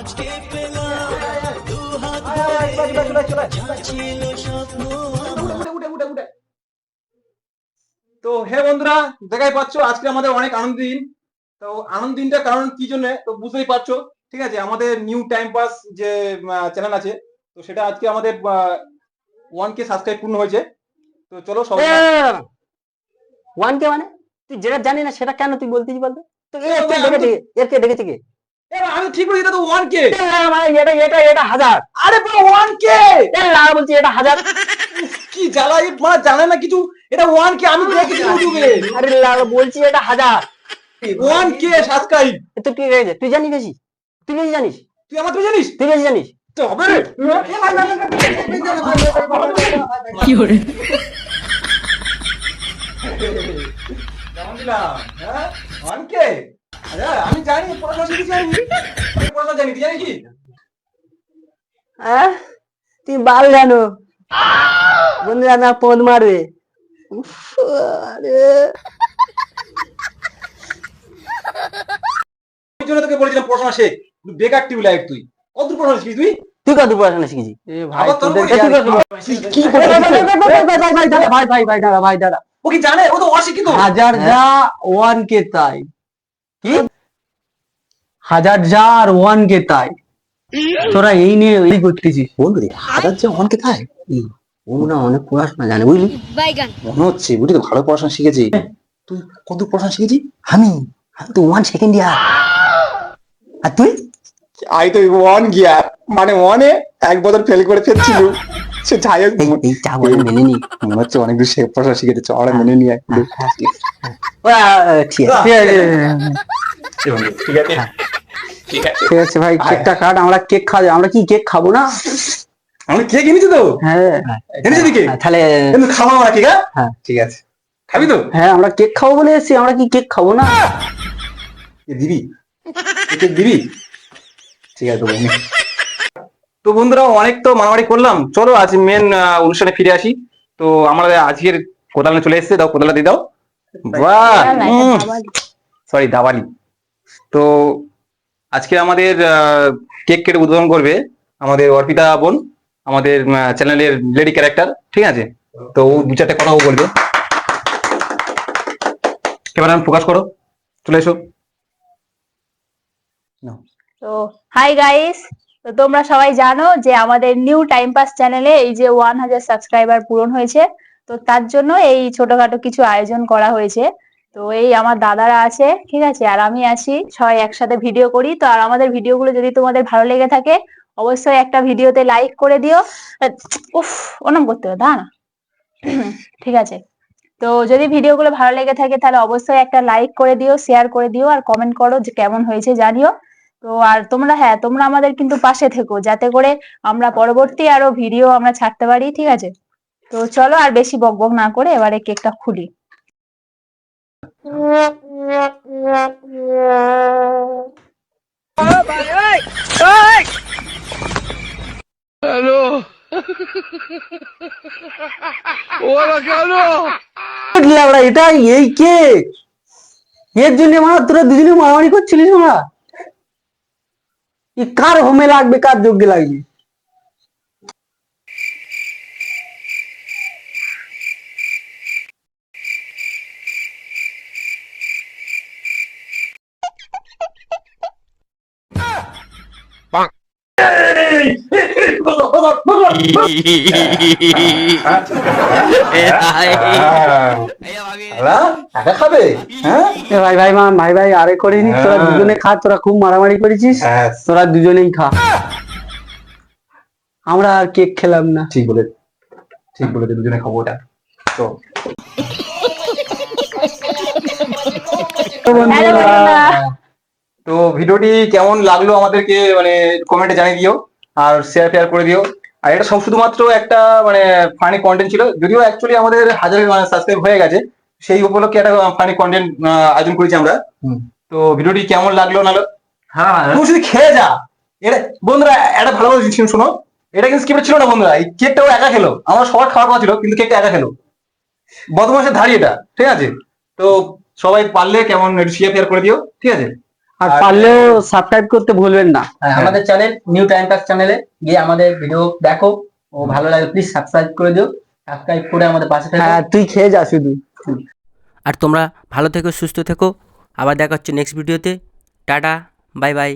আজকে পেলাম দু হাত ছিল স্বপ্ন তো হে বন্ধুরা দেখাই পাচ্ছ আজকে আমাদের অনেক আনন্দ দিন। তো আনন্দ দিনটা কারণ কি জন্য তো বুঝতেই পারছ। ঠিক আছে আমাদের নিউ টাইম পাস যে চ্যানেল আছে তো সেটা আজকে আমাদের ওয়ান কে সাবস্ক্রাইব পূর্ণ হয়েছে। তো চলো সবাই ওয়ান কে মানে? তুই যেটা জানি না সেটা কেন তুই বলতিস বলতো? তো এ এর কে দেখেছে কে? দেখেছে আমি ঠিক বলি এটা তো ওয়ান কে ভাই, এটা এটা এটা হাজার আরে ওয়ান কে না বলছি এটা হাজার কি জ্বালা মানে জানে না কিছু এটা ওয়ান কে আমি দেখেছি ইউটিউবে আরে লাল বলছি এটা হাজার ওয়ান কে সাবস্ক্রাইব তুই কি গেছে তুই জানিস বেশি তুই বেশি জানিস তুই আমার তুই জানিস তুই বেশি জানিস তো হবে রে কেমন দিলাম হ্যাঁ ওয়ান কে জানি পড়াশোনা শিখেছি আমি আমি পড়াশোনা জানি তুই কি? হ্যাঁ? তুই বাল জানো। বন্ধুরা না পদ মারবে। জন্য তোকে বলেছিলাম পড়াশোনা শেখ তুই বেকার টিউব লাইফ তুই। কত পড়াশোনা শিখিস তুই? তুই কত পড়াশোনা শিখেছিস? ভাই, ভাই ভাই ভাই ভাই দাঁড়া ও কি জানে? ও তো অশিক্ষিত। হাজার যা ওয়ান কে তাই। কি? হাজার যা আর ওয়ান কে তাই। তোরা এই নিয়ে এই করতেছিস। বন্ধু হাজার যে অনেক কোথায় ও না অনেক পড়াশোনা জানে বুঝলি? মনে হচ্ছে বুঝলি তো ভালো পড়াশোনা শিখেছি। তুই কত পড়াশোনা শিখেছি? আমি? আমি তো ওয়ান সেকেন্ড ইয়ার আর তুই? আই তো ওয়ান গিয়ার মানে ওয়ানে এক বছর ফেল করে ফেলছিল। সে যাই হোক। এই চা বলে মেনে নি। মনে হচ্ছে অনেক দূর সে পড়াশোনা শিখেছে চ আমরা মেনে নিয়ে ও, ঠিক আছে। ঠিক আছে? ঠিক আছে। ভাই কেকটা কাট আমরা কেক খাব আমরা কি কেক খাব না? আমি কে কিনেছি তো? হ্যাঁ। এনেছি নাকি তাহলে কিন্তু খাব আমরা ঠিক আছে হ্যাঁ। ঠিক আছে। খাবি তো? হ্যাঁ আমরা কেক খাব বলে এসেছি আমরা কি কেক খাব না? দিবি? একে দিবি? ঠিক আছে নে। তো বন্ধুরা অনেক তো মারামারি করলাম। চলো আজ মেন অনুষ্ঠানে ফিরে আসি। তো আমরা আজকের কোদালে চলে এসেছে দাও কোদালে দিয়ে দাও। বাহ! সরি দাবালি তো আজকে আমাদের কেক কেটে উদ্বোধন করবে আমাদের অর্পিতা বোন, আমাদের চ্যানেলের লেডি ক্যারেক্টার ঠিক আছে? তো ও দু চারটে কথাও বলবে। ক্যামেরা ফোকাস করো। চলে এসো। তো হাই গাইস তো তোমরা সবাই জানো যে আমাদের নিউ টাইম পাস চ্যানেলে এই যে ওয়ান হাজার সাবস্ক্রাইবার পূরণ হয়েছে। তো তার জন্য এই ছোটখাটো কিছু আয়োজন করা হয়েছে। তো এই আমার দাদারা আছে, ঠিক আছে? আর আমি আছি ছয় একসাথে ভিডিও করি। তো আর আমাদের ভিডিওগুলো যদি তোমাদের ভালো লেগে থাকে, অবশ্যই একটা ভিডিওতে লাইক করে দিও। উফ ওনাম করতে হবে না ঠিক আছে? তো যদি ভিডিওগুলো ভালো লেগে থাকে, তাহলে অবশ্যই একটা লাইক করে দিও শেয়ার করে দিও, আর কমেন্ট করো যে কেমন হয়েছে, জানিও। তো আর তোমরা হ্যাঁ তোমরা আমাদের কিন্তু পাশে থেকো, যাতে করে আমরা পরবর্তী আরও ভিডিও আমরা ছাড়তে পারি, ঠিক আছে? তো চলো আর বেশি বকবক না করে এবারে কেকটা খুলি। লাউড়া এটা এই কেক এর জন্য আমরা তোরা দুজনে মারামারি করছিলিস আমরা এ কার হোমে লাগবে কার যোগ্যে লাগবে খাবে হ্যাঁ? এ ভাই ভাই মা ভাই ভাই আরে করিনি তোরা হ্যাঁ। দুজনে খা তোরা খুব মারামারি করেছিস হ্যাঁ। তোরা দুজনেই খা। আমরা আর কেক খেলাম না। ঠিক বলে ঠিক বলে দুজনে খাব ওটা তো তো ভিডিওটি কেমন লাগল আমাদেরকে মানে কমেন্টে জানিয়ে দিও আর শেয়ার ফেয়ার করে দিও। আর এটা সব শুধুমাত্র একটা মানে ফানি কন্টেন্ট ছিল। যদিও অ্যাকচুয়ালি আমাদের হাজার মানে সাবস্ক্রাইব হয়ে গেছে সেই উপলক্ষে একটা ফানি কন্টেন্ট আয়োজন করেছি আমরা। তো ভিডিওটি কেমন লাগল না হ্যাঁ তুই শুধু খেয়ে যা। এটা বন্ধুরা একটা ভালো ভালো জিনিস শোনো। এটা কিন্তু স্ক্রিপ্ট ছিল না বন্ধুরা। এই কেকটাও একা খেলো। আমার সবার খাওয়ার কথা ছিল কিন্তু কেকটা একা খেলো। বদমাসের ধাড়ি এটা ঠিক আছে? তো সবাই পারলে কেমন একটু শেয়ার ফেয়ার করে দিও ঠিক আছে? আর পারলেও সাবস্ক্রাইব করতে ভুলবেন না। আমাদের চ্যানেল নিউ টাইম পাস চ্যানেলে গিয়ে আমাদের ভিডিও দেখো। ও ভালো লাগে প্লিজ সাবস্ক্রাইব করে দিও। সাবস্ক্রাইব করে আমাদের পাশে থাকো। হ্যাঁ তুই খেয়ে যা শুধু। আর তোমরা ভালো থেকো সুস্থ থেকো। আবার দেখা হচ্ছে নেক্সট ভিডিওতে টাটা বাই বাই